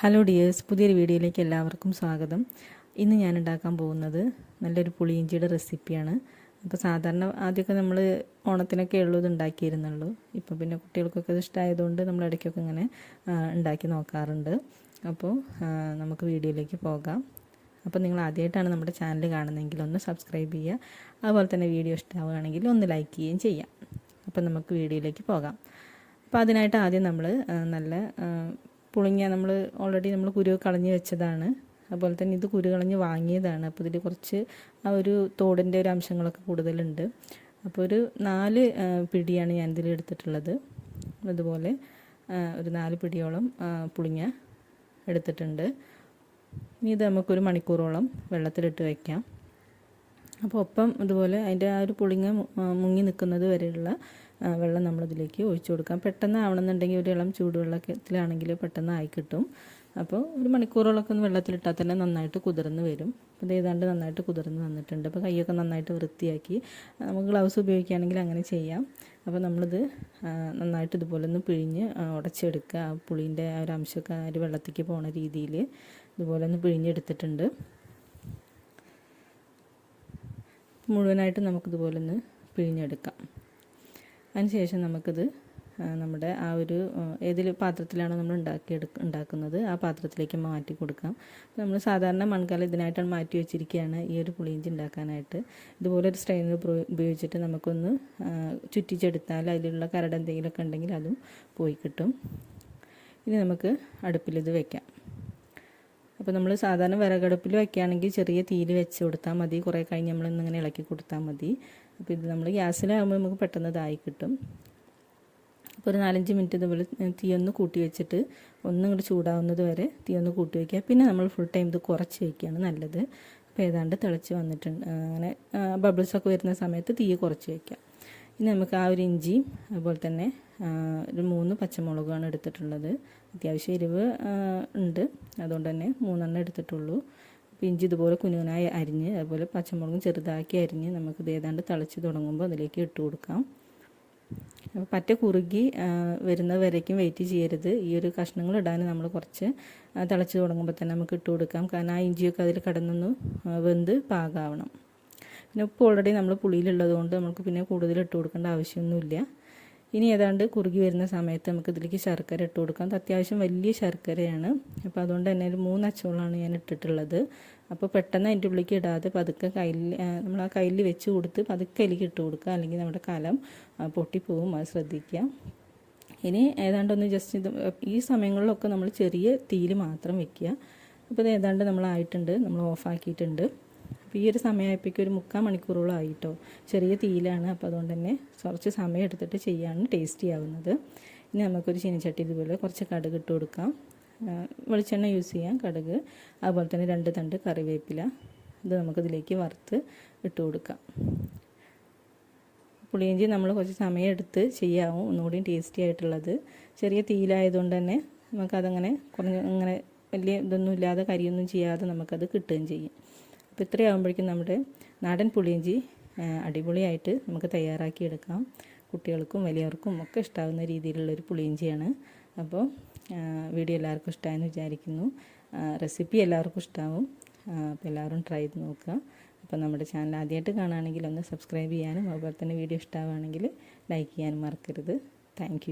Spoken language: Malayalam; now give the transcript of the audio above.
ഹലോ ഡിയേഴ്സ് പുതിയൊരു വീഡിയോയിലേക്ക് എല്ലാവർക്കും സ്വാഗതം. ഇന്ന് ഞാൻ ഉണ്ടാക്കാൻ പോകുന്നത് നല്ലൊരു പുളിയിഞ്ചിയുടെ റെസിപ്പിയാണ്. അപ്പോൾ സാധാരണ ആദ്യമൊക്കെ നമ്മൾ ഓണത്തിനൊക്കെ ഉള്ളത് ഉണ്ടാക്കിയിരുന്നുള്ളൂ. ഇപ്പോൾ പിന്നെ കുട്ടികൾക്കൊക്കെ ഇഷ്ടമായതുകൊണ്ട് നമ്മൾ ഇടയ്ക്കൊക്കെ ഇങ്ങനെ ഉണ്ടാക്കി നോക്കാറുണ്ട്. അപ്പോൾ നമുക്ക് വീഡിയോയിലേക്ക് പോകാം. അപ്പോൾ നിങ്ങൾ ആദ്യമായിട്ടാണ് നമ്മുടെ ചാനൽ കാണുന്നതെങ്കിൽ ഒന്ന് സബ്സ്ക്രൈബ് ചെയ്യുക. അതുപോലെ തന്നെ വീഡിയോ ഇഷ്ടമാവുകയാണെങ്കിൽ ഒന്ന് ലൈക്ക് ചെയ്യുകയും ചെയ്യാം. അപ്പോൾ നമുക്ക് വീഡിയോയിലേക്ക് പോകാം. അപ്പോൾ അതിനായിട്ട് ആദ്യം നമ്മൾ നല്ല പുളിങ്ങ നമ്മൾ ഓൾറെഡി നമ്മൾ കുരു കളഞ്ഞ് വെച്ചതാണ്. അതുപോലെ തന്നെ ഇത് കുരു കളഞ്ഞ് വാങ്ങിയതാണ്. അപ്പോൾ ഇതിൽ കുറച്ച് ആ ഒരു തോടിന്റെ ഒരു അംശങ്ങളൊക്കെ കൂടുതലുണ്ട്. അപ്പോൾ ഒരു നാല് പിടിയാണ് ഞാൻ ഇതിൽ എടുത്തിട്ടുള്ളത്. അതുപോലെ ഒരു നാല് പിടിയോളം പുളിങ്ങ എടുത്തിട്ടുണ്ട്. ഇനി ഇത് നമുക്കൊരു മണിക്കൂറോളം വെള്ളത്തിലിട്ട് വയ്ക്കാം അപ്പോൾ ഒപ്പം ഇതുപോലെ അതിന്റെ ആ ഒരു പുളിങ്ങ മുങ്ങി നിൽക്കുന്നത് വരെയുള്ള വെള്ളം നമ്മളിതിലേക്ക് ഒഴിച്ചു കൊടുക്കാം. പെട്ടെന്ന് ആവണമെന്നുണ്ടെങ്കിൽ ഒരു ഇളം ചൂടുവെള്ളത്തിലാണെങ്കിൽ പെട്ടെന്ന് ആയി കിട്ടും. അപ്പോൾ ഒരു മണിക്കൂറോളൊക്കെ ഒന്ന് വെള്ളത്തിലിട്ടാൽ തന്നെ നന്നായിട്ട് കുതിർന്ന് വരും. അപ്പോൾ ഏതാണ്ട് നന്നായിട്ട് കുതിർന്ന് വന്നിട്ടുണ്ട്. അപ്പോൾ കൈയൊക്കെ നന്നായിട്ട് വൃത്തിയാക്കി നമുക്ക് ഗ്ലൗസ് ഉപയോഗിക്കുകയാണെങ്കിൽ അങ്ങനെ ചെയ്യാം. അപ്പോൾ നമ്മളിത് നന്നായിട്ട് ഇതുപോലെ ഒന്ന് പിഴിഞ്ഞ് ഉടച്ചെടുക്കുക. ആ പുളീന്റെ ആ ഒരു അംശമൊക്കെ ആ ഒരു വെള്ളത്തേക്ക് പോണ രീതിയിൽ ഇതുപോലെ ഒന്ന് പിഴിഞ്ഞെടുത്തിട്ടുണ്ട്. മുഴുവനായിട്ട് നമുക്കിതുപോലെ ഒന്ന് പിഴിഞ്ഞെടുക്കാം. അതിനുശേഷം നമുക്കിത് നമ്മുടെ ആ ഒരു ഏതിൽ പാത്രത്തിലാണോ നമ്മൾ ഉണ്ടാക്കിയെടു ഉണ്ടാക്കുന്നത് ആ പാത്രത്തിലേക്ക് മാറ്റി കൊടുക്കാം. നമ്മൾ സാധാരണ മൺകല ഇതിനായിട്ടാണ് മാറ്റി വെച്ചിരിക്കുകയാണ് ഈ ഒരു പുളിയിഞ്ചി ഉണ്ടാക്കാനായിട്ട്. ഇതുപോലെ ഒരു സ്ട്രെയിനർ ഉപയോഗിച്ചിട്ട് നമുക്കൊന്ന് ചുറ്റിച്ചെടുത്താൽ അതിലുള്ള കരട് എന്തെങ്കിലുമൊക്കെ ഉണ്ടെങ്കിൽ അതും പോയി കിട്ടും. ഇനി നമുക്ക് അടുപ്പിൽ ഇത് വെക്കാം. അപ്പോൾ നമ്മൾ സാധാരണ വിറകടുപ്പിൽ വയ്ക്കുകയാണെങ്കിൽ ചെറിയ തീയിൽ വെച്ച് കൊടുത്താൽ മതി. കുറേ കഴിഞ്ഞ് നമ്മൾ ഇന്നിങ്ങനെ ഇളക്കി കൊടുത്താൽ മതി. അപ്പോൾ ഇത് നമ്മൾ ഗ്യാസിലാകുമ്പോൾ നമുക്ക് പെട്ടെന്ന് ഇതായി കിട്ടും. അപ്പോൾ ഒരു നാലഞ്ച് മിനിറ്റ് ഇതുപോലെ തീ ഒന്ന് കൂട്ടി വെച്ചിട്ട് ഒന്നും ഇങ്ങോട്ട് ചൂടാവുന്നത് വരെ തീ ഒന്ന് കൂട്ടി വയ്ക്കുക പിന്നെ നമ്മൾ ഫുൾ ടൈം ഇത് കുറച്ച് വയ്ക്കുകയാണ് നല്ലത്. അപ്പോൾ ഏതാണ്ട് തിളച്ച് വന്നിട്ടുണ്ട്. അങ്ങനെ ബബിൾസൊക്കെ വരുന്ന സമയത്ത് തീ കുറച്ച് വയ്ക്കുക ഇനി നമുക്ക് ആ ഒരു ഇഞ്ചിയും അതുപോലെ തന്നെ ഒരു മൂന്ന് പച്ചമുളകാണ് എടുത്തിട്ടുള്ളത്. അത്യാവശ്യം എരിവ് ഉണ്ട്. അതുകൊണ്ട് തന്നെ മൂന്നെണ്ണം എടുത്തിട്ടുള്ളൂ. ഇഞ്ചി ഇതുപോലെ കുനുകുനായി അരിഞ്ഞ് അതുപോലെ പച്ചമുളകും ചെറുതാക്കി അരിഞ്ഞ് നമുക്കിത് ഏതാണ്ട് തിളച്ച് തുടങ്ങുമ്പോൾ അതിലേക്ക് ഇട്ട് കൊടുക്കാം. പറ്റ കുറുകി വരുന്ന വരയ്ക്കും വെയിറ്റ് ചെയ്യരുത്. ഈ ഒരു കഷ്ണങ്ങൾ ഇടാൻ നമ്മൾ കുറച്ച് തിളച്ച് തുടങ്ങുമ്പോൾ തന്നെ നമുക്ക് ഇട്ട് കൊടുക്കാം. കാരണം ആ ഇഞ്ചിയൊക്കെ അതിൽ കടന്നൊന്ന് വെന്ത് പാകാവണം. പിന്നെ ഉപ്പ് ഓൾറെഡി നമ്മൾ പുളിയിലുള്ളത് കൊണ്ട് നമുക്ക് പിന്നെ കൂടുതൽ ഇട്ട് കൊടുക്കേണ്ട ആവശ്യമൊന്നുമില്ല. ഇനി ഏതാണ്ട് കുറുകി വരുന്ന സമയത്ത് നമുക്ക് ഇതിലേക്ക് ശർക്കര ഇട്ട് കൊടുക്കാം. അത്യാവശ്യം വലിയ ശർക്കരയാണ്. അപ്പോൾ അതുകൊണ്ട് തന്നെ ഒരു മൂന്ന് അച്ചോളാണ് ഞാൻ ഇട്ടിട്ടുള്ളത്. അപ്പോൾ പെട്ടെന്ന് അതിന്റെ ഉള്ളിലേക്ക് ഇടാതെ പതുക്കെ കയ്യിൽ നമ്മൾ ആ കയ്യിൽ വെച്ച് കൊടുത്ത് പതുക്കെ അതിലേക്ക് ഇട്ട് കൊടുക്കുക. അല്ലെങ്കിൽ നമ്മുടെ കലം പൊട്ടിപ്പോവും. അത് ശ്രദ്ധിക്കുക. ഇനി ഏതാണ്ട് ഒന്ന് ജസ്റ്റ് ഇത് ഈ സമയങ്ങളിലൊക്കെ നമ്മൾ ചെറിയ തീയിൽ മാത്രം വെക്കുക. അപ്പോൾ ഇത് ഏതാണ്ട് നമ്മളായിട്ടുണ്ട്. നമ്മൾ ഓഫാക്കിയിട്ടുണ്ട് അപ്പോൾ ഈ ഒരു സമയമായപ്പോഴേക്കും ഒരു മുക്കാൽ മണിക്കൂറോളം ആയിട്ടോ. ചെറിയ തീയിലാണ്. അപ്പോൾ അതുകൊണ്ട് തന്നെ കുറച്ച് സമയം എടുത്തിട്ട് ചെയ്യാണ് ടേസ്റ്റി ആവുന്നത്. ഇനി നമുക്കൊരു ചീനിച്ചട്ടി ഇതുപോലെ കുറച്ച് കടുക് ഇട്ട് കൊടുക്കാം. വെളിച്ചെണ്ണ യൂസ് ചെയ്യാം. കടുക് അതുപോലെ തന്നെ രണ്ട് തണ്ട് കറിവേപ്പില. ഇത് നമുക്കിതിലേക്ക് വറുത്ത് ഇട്ട് കൊടുക്കാം. പുളിയിഞ്ചി നമ്മൾ കുറച്ച് സമയം എടുത്ത് ചെയ്യാവും. ഒന്നുകൂടി ടേസ്റ്റി ആയിട്ടുള്ളത്. ചെറിയ തീയിലായതുകൊണ്ട് തന്നെ നമുക്കതങ്ങനെ കുറഞ്ഞ് അങ്ങനെ വലിയ ഇതൊന്നും ഇല്ലാതെ കരിയൊന്നും ചെയ്യാതെ നമുക്കത് കിട്ടുകയും ചെയ്യും. അപ്പോൾ ഇത്രയാകുമ്പോഴേക്കും നമ്മുടെ നാടൻ പുളിയിഞ്ചി അടിപൊളിയായിട്ട് നമുക്ക് തയ്യാറാക്കി എടുക്കാം കുട്ടികൾക്കും വലിയവർക്കും ഒക്കെ ഇഷ്ടാവുന്ന രീതിയിലുള്ളൊരു പുളിയിഞ്ചിയാണ്. അപ്പോൾ വീഡിയോ എല്ലാവർക്കും ഇഷ്ടമായെന്ന് വിചാരിക്കുന്നു. റെസിപ്പി എല്ലാവർക്കും ഇഷ്ടമാവും അപ്പോൾ എല്ലാവരും ട്രൈ ചെയ്ത് നോക്കുക. അപ്പോൾ നമ്മുടെ ചാനൽ ആദ്യമായിട്ട് കാണുകയാണെങ്കിൽ ഒന്ന് സബ്സ്ക്രൈബ് ചെയ്യാനും അതുപോലെ തന്നെ വീഡിയോ ഇഷ്ടമാവുകയാണെങ്കിൽ ലൈക്ക് ചെയ്യാനും മറക്കരുത്. താങ്ക്